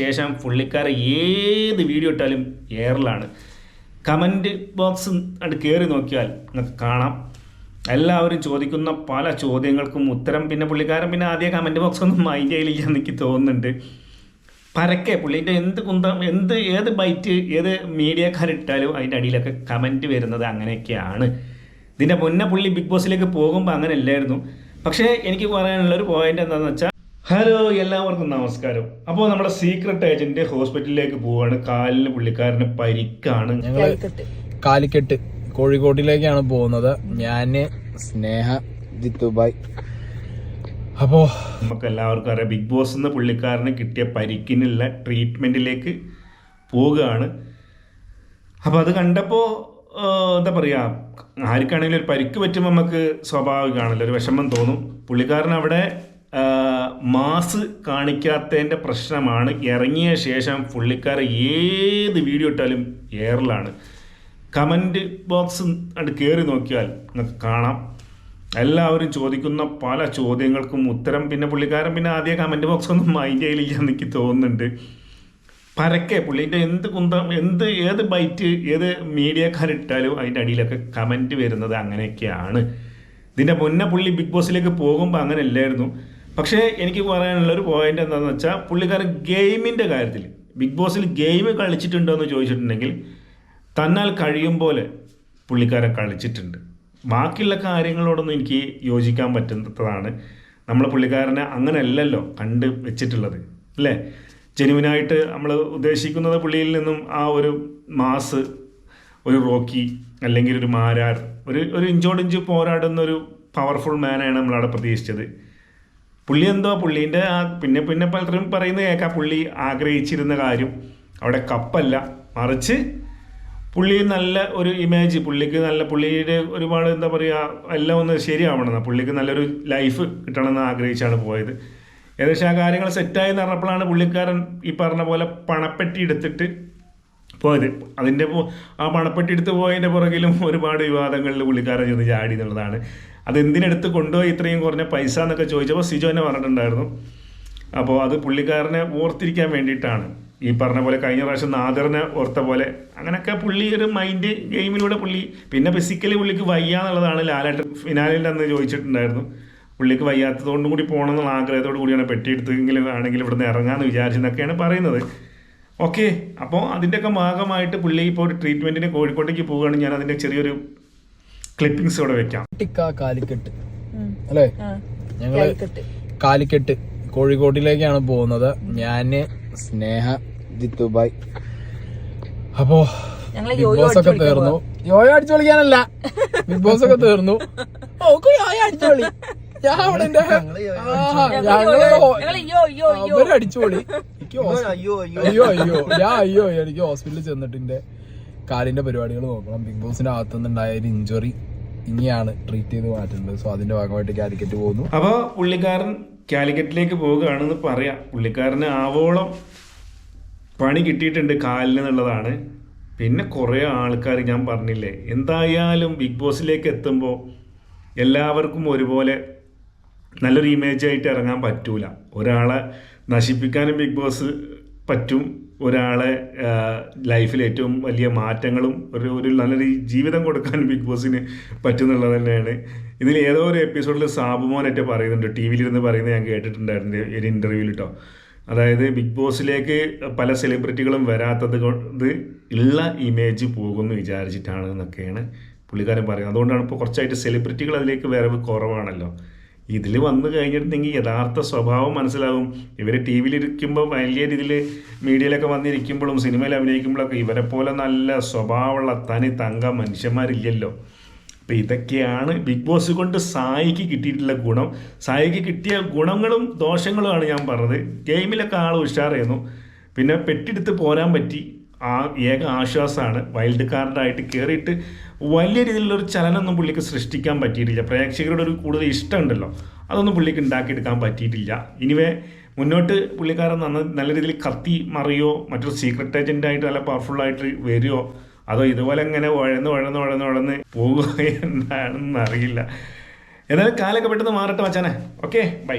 ശേഷം പുള്ളിക്കാരെ ഏത് വീഡിയോ ഇട്ടാലും എയറിലാണ് കമന്റ് ബോക്സ് അത് കയറി നോക്കിയാൽ നിങ്ങൾക്ക് കാണാം. എല്ലാവരും ചോദിക്കുന്ന പല ചോദ്യങ്ങൾക്കും ഉത്തരം. പിന്നെ പുള്ളിക്കാരൻ പിന്നെ ആദ്യം കമന്റ് ബോക്സ് ഒന്നും മൈൻഡ് ചെയ്യില്ല എനിക്ക് തോന്നുന്നുണ്ട്. പരക്കെ പുള്ളീന്റെ എന്ത് കുന്തം എന്ത് ഏത് ബൈറ്റ് ഏത് മീഡിയക്കാരിട്ടാലും അതിന്റെ അടിയിലൊക്കെ കമന്റ് വരുന്നത് അങ്ങനെയൊക്കെയാണ്. ഇതിന്റെ മുന്നേ പുള്ളി ബിഗ് ബോസിലേക്ക് പോകുമ്പോൾ അങ്ങനെ അല്ലായിരുന്നു പക്ഷേ എനിക്ക് പറയാനുള്ള ഒരു പോയിന്റ് എന്താണെന്ന് വെച്ചാൽ ഹലോ എല്ലാവർക്കും നമസ്കാരം. അപ്പോൾ നമ്മുടെ സീക്രട്ട് ഏജന്റ് ഹോസ്പിറ്റലിലേക്ക് പോവാണ്. കാലിന് പുള്ളിക്കാരന് പരിക്കാണ്. ഞങ്ങൾ കാലിക്കെട്ട് കോഴിക്കോട്ടിലേക്കാണ് പോകുന്നത്. ഞാൻ സ്നേഹ ജിത്തുബായ്. അപ്പോ നമുക്ക് എല്ലാവർക്കും അറിയാം ബിഗ് ബോസ് എന്ന പുള്ളിക്കാരന് കിട്ടിയ പരിക്കിനുള്ള ട്രീറ്റ്മെന്റിലേക്ക് പോവുകയാണ്. അപ്പോൾ അത് കണ്ടപ്പോൾ എന്താ പറയാ ആർക്കാണെങ്കിലും ഒരു പരിക്ക് പറ്റുമ്പോൾ നമുക്ക് സ്വാഭാവികമാണല്ലോ. ഒരു വിഷമം തോന്നും. പുള്ളിക്കാരൻ അവിടെ മാസ് കാണിക്കാത്തതിന്റെ പ്രശ്നമാണ്. ഇറങ്ങിയ ശേഷം പുള്ളിക്കാർ ഏത് വീഡിയോ ഇട്ടാലും എയറിലാണ് കമന്റ് ബോക്സ് അത് കയറി നോക്കിയാൽ നിങ്ങൾക്ക് കാണാം. എല്ലാവരും ചോദിക്കുന്ന പല ചോദ്യങ്ങൾക്കും ഉത്തരം. പിന്നെ പുള്ളിക്കാരൻ പിന്നെ ആദ്യം കമന്റ് ബോക്സ് ഒന്നും മൈൻഡ് ചെയ്യില്ല എനിക്ക് തോന്നുന്നുണ്ട്. പരക്കെ പുള്ളീന്റെ എന്ത് കുന്തം എന്ത് ഏത് ബൈറ്റ് ഏത് മീഡിയക്കാരിട്ടാലും അതിന്റെ അടിയിലൊക്കെ കമന്റ് വരുന്നത് അങ്ങനെയൊക്കെയാണ്. ഇതിന്റെ മുന്നേ പുള്ളി ബിഗ് ബോസിലേക്ക് പോകുമ്പോൾ അങ്ങനെ അല്ലായിരുന്നു പക്ഷേ എനിക്ക് പറയാനുള്ള ഒരു പോയിന്റ് എന്താണെന്ന് വെച്ചാൽ പുള്ളിക്കാരൻ ഗെയിമിന്റെ കാര്യത്തിൽ ബിഗ് ബോസിൽ ഗെയിം കളിച്ചിട്ടുണ്ടോ എന്ന് ചോദിച്ചിട്ടുണ്ടെങ്കിൽ തന്നാൽ കഴിയും പോലെ പുള്ളിക്കാരൻ കളിച്ചിട്ടുണ്ട്. ബാക്കിയുള്ള കാര്യങ്ങളോടൊന്നും എനിക്ക് യോജിക്കാൻ പറ്റുന്നതാണ് നമ്മൾ പുള്ളിക്കാരനെ അങ്ങനെയല്ലല്ലോ കണ്ട് വെച്ചിട്ടുള്ളത് അല്ലേ? ജെനുവിനായിട്ട് നമ്മൾ ഉദ്ദേശിക്കുന്നത് പുള്ളിയിൽ നിന്നും ആ ഒരു മാസ് ഒരു റോക്കി അല്ലെങ്കിൽ ഒരു മാരാർ ഒരു ഒരു ഇഞ്ചോടിഞ്ച് പോരാടുന്ന ഒരു പവർഫുൾ മാനാണ് നമ്മളവിടെ പ്രതീക്ഷിച്ചത്. പുള്ളി എന്തോ പുള്ളീന്റെ ആ പിന്നെ പിന്നെ പലരും പറയുന്നത് കേൾക്കാം. പുള്ളി ആഗ്രഹിച്ചിരുന്ന കാര്യം. അവിടെ കപ്പല്ല. മറിച്ച് പുള്ളി നല്ല ഒരു ഇമേജ് പുള്ളിക്ക് നല്ല പുള്ളിയുടെ ഒരുപാട് എന്താ പറയുക എല്ലാം ഒന്ന് ശരിയാവണമെന്ന് പുള്ളിക്ക് നല്ലൊരു ലൈഫ് കിട്ടണമെന്ന് ആഗ്രഹിച്ചാണ് പോയത്. ഏകദേശം ആ കാര്യങ്ങൾ സെറ്റായി പറഞ്ഞപ്പോഴാണ് പുള്ളിക്കാരൻ ഈ പറഞ്ഞ പോലെ പണപ്പെട്ടി എടുത്തിട്ട് പോയത് അതിന്റെ ആ മണപ്പെട്ടി എടുത്ത് പോയതിന്റെ പുറകിലും ഒരുപാട് വിവാദങ്ങളിൽ പുള്ളിക്കാരൻ ചെന്ന് ചാടി എന്നുള്ളതാണ്. അതെന്തിനെടുത്ത് കൊണ്ടുപോയി ഇത്രയും കുറഞ്ഞ പൈസ എന്നൊക്കെ ചോദിച്ചപ്പോൾ സിജോ തന്നെ പറഞ്ഞിട്ടുണ്ടായിരുന്നു. അപ്പോൾ അത് പുള്ളിക്കാരനെ ഓർത്തിരിക്കാൻ വേണ്ടിയിട്ടാണ്. ഈ പറഞ്ഞ പോലെ കഴിഞ്ഞ പ്രാവശ്യം നാദറിനെ ഓർത്ത പോലെ അങ്ങനെയൊക്കെ പുള്ളി ഒരു മൈൻഡ് ഗെയിമിലൂടെ പുള്ളി പിന്നെ ഫിസിക്കലി പുള്ളിക്ക് വയ്യ എന്നുള്ളതാണ് ലാലേട്ടൻ ഫിനാലിൽ അന്ന് ചോദിച്ചിട്ടുണ്ടായിരുന്നു. പുള്ളിക്ക് വയ്യാത്തതുകൊണ്ടും കൂടി പോകണം എന്നുള്ള ആഗ്രഹത്തോടു കൂടിയാണ് പെട്ടിയെടുത്തെങ്കിലും ആണെങ്കിൽ ഇവിടുന്ന് ഇറങ്ങാമെന്ന് വിചാരിച്ചെന്നൊക്കെയാണ് പറയുന്നത്. ഓക്കെ അപ്പോൾ അതിന്റെയൊക്കെ ഭാഗമായിട്ട് പുള്ളി ഇപ്പോൾ ഒരു ട്രീറ്റ്മെന്റിന് കോഴിക്കോട്ടേക്ക് പോവുകയാണെങ്കിൽ ഞാൻ അതിന്റെ ചെറിയൊരു ക്ലിപ്പിംഗ്സ് ഇവിടെ വെക്കാം. ടിക്ക കാലിക്കട്ട്. അല്ലേ? ഞങ്ങൾ കാലിക്കട്ട്. കോഴിക്കോട്ടിലേക്കാണ് പോകുന്നത്. ഞാൻ സ്നേഹ ജിത്തുബായ്. അപ്പോ ഞങ്ങൾ ബിഗ് ബോസ് ഒക്കെ തീർന്നു. യോയോ അടിച്ചു കളിക്കാനല്ല ബിഗ് ബോസ് ഒക്കെ തീർന്നു. ഓക്ക് യോയോ അടിച്ചു കളി ഞാൻ അവിടെ എന്റെ അവർ എനിക്ക് ഹോസ്- അയ്യോ അയ്യോ. ഞാൻ അയ്യോ എനിക്ക് ഹോസ്പിറ്റലിൽ ചെന്നിട്ട് എന്റെ കാലിന്റെ പരിപാടികൾ നോക്കണം. ബിഗ് ബോസിന്റെ അകത്തുനിന്നുണ്ടായ ഒരു ഇഞ്ചുറി ഇനിയാണ് ട്രീറ്റ് ചെയ്ത് മാറ്റുന്നത് സോ അതിന്റെ ഭാഗമായിട്ട് കാലിക്കറ്റ് പോകുന്നു. അപ്പോൾ പുള്ളിക്കാരൻ കാലിക്കറ്റിലേക്ക് പോവുകയാണെന്ന് പറയാം. പുള്ളിക്കാരന് ആവോളം പണി കിട്ടിയിട്ടുണ്ട് കാലിന് എന്നുള്ളതാണ്. പിന്നെ കുറേ ആൾക്കാർ ഞാൻ പറഞ്ഞില്ലേ എന്തായാലും ബിഗ് ബോസിലേക്ക് എത്തുമ്പോൾ എല്ലാവർക്കും ഒരുപോലെ നല്ലൊരു ഇമേജ് ആയിട്ട് ഇറങ്ങാൻ പറ്റൂല. ഒരാളെ നശിപ്പിക്കാനും ബിഗ് ബോസ് പറ്റും. ഒരാളെ ലൈഫിൽ ഏറ്റവും വലിയ മാറ്റങ്ങളും ഒരു ഒരു നല്ലൊരു ജീവിതം കൊടുക്കാൻ ബിഗ് ബോസിന് പറ്റുന്നുള്ളത് തന്നെയാണ്. ഇതിൽ ഏതോ ഒരു എപ്പിസോഡിൽ സാബുമോനൊക്കെ പറയുന്നുണ്ട്. ടി വിയിലിരുന്ന് പറയുന്നത് ഞാൻ കേട്ടിട്ടുണ്ടായിരുന്നു ഒരു ഇന്റർവ്യൂവിൽ കേട്ടോ അതായത് ബിഗ് ബോസിലേക്ക് പല സെലിബ്രിറ്റികളും വരാത്തത് കൊണ്ട് ഉള്ള ഇമേജ് പോകുമെന്ന് വിചാരിച്ചിട്ടാണ് എന്നൊക്കെയാണ് പുള്ളിക്കാരൻ പറയുന്നത്. അതുകൊണ്ടാണ് ഇപ്പോൾ കുറച്ചായിട്ട് സെലിബ്രിറ്റികൾ അതിലേക്ക് വരവ് കുറവാണല്ലോ. ഇതിൽ വന്നു കഴിഞ്ഞിട്ടുണ്ടെങ്കിൽ യഥാർത്ഥ സ്വഭാവം മനസ്സിലാകും. ഇവർ ടി വിയിലിരിക്കുമ്പോൾ വലിയ രീതിയിൽ മീഡിയയിലൊക്കെ വന്നിരിക്കുമ്പോഴും സിനിമയിൽ അഭിനയിക്കുമ്പോഴൊക്കെ ഇവരെ പോലെ നല്ല സ്വഭാവമുള്ള തനി തങ്ക മനുഷ്യന്മാരില്ലല്ലോ. അപ്പം ഇതൊക്കെയാണ് ബിഗ് ബോസ് കൊണ്ട് സായിക്ക് കിട്ടിയിട്ടുള്ള ഗുണം. സായിക്ക് കിട്ടിയ ഗുണങ്ങളും ദോഷങ്ങളുമാണ് ഞാൻ പറഞ്ഞത്. ഗെയിമിലൊക്കെ ആൾ ഉഷാറായിരുന്നു. പിന്നെ പെട്ടെടുത്ത് പോരാൻ പറ്റി. ആ ഏക ആശ്വാസമാണ്. വൈൽഡ് കാർഡായിട്ട് കയറിയിട്ട് വലിയ രീതിയിലുള്ളൊരു ചലനമൊന്നും പുള്ളിക്ക് സൃഷ്ടിക്കാൻ പറ്റിയിട്ടില്ല. പ്രേക്ഷകരുടെ ഒരു കൂടുതൽ ഇഷ്ടമുണ്ടല്ലോ. അതൊന്നും പുള്ളിക്ക് ഉണ്ടാക്കിയെടുക്കാൻ പറ്റിയിട്ടില്ല. ഇനിവേ മുന്നോട്ട് പുള്ളിക്കാരൻ നന്ന നല്ല രീതിയിൽ കത്തി മറിയോ മറ്റൊരു സീക്രട്ട് ഏജന്റായിട്ട് നല്ല ആയിട്ട് വരുമോ അതോ ഇതുപോലെ ഇങ്ങനെ വഴന്ന് വഴന്ന് വഴന്ന് വഴന്ന് പോകുക എന്താണെന്ന് അറിയില്ല എന്നാലും കാലൊക്കെ പെട്ടെന്ന് മാറട്ടെ മച്ചാനെ. Okay bye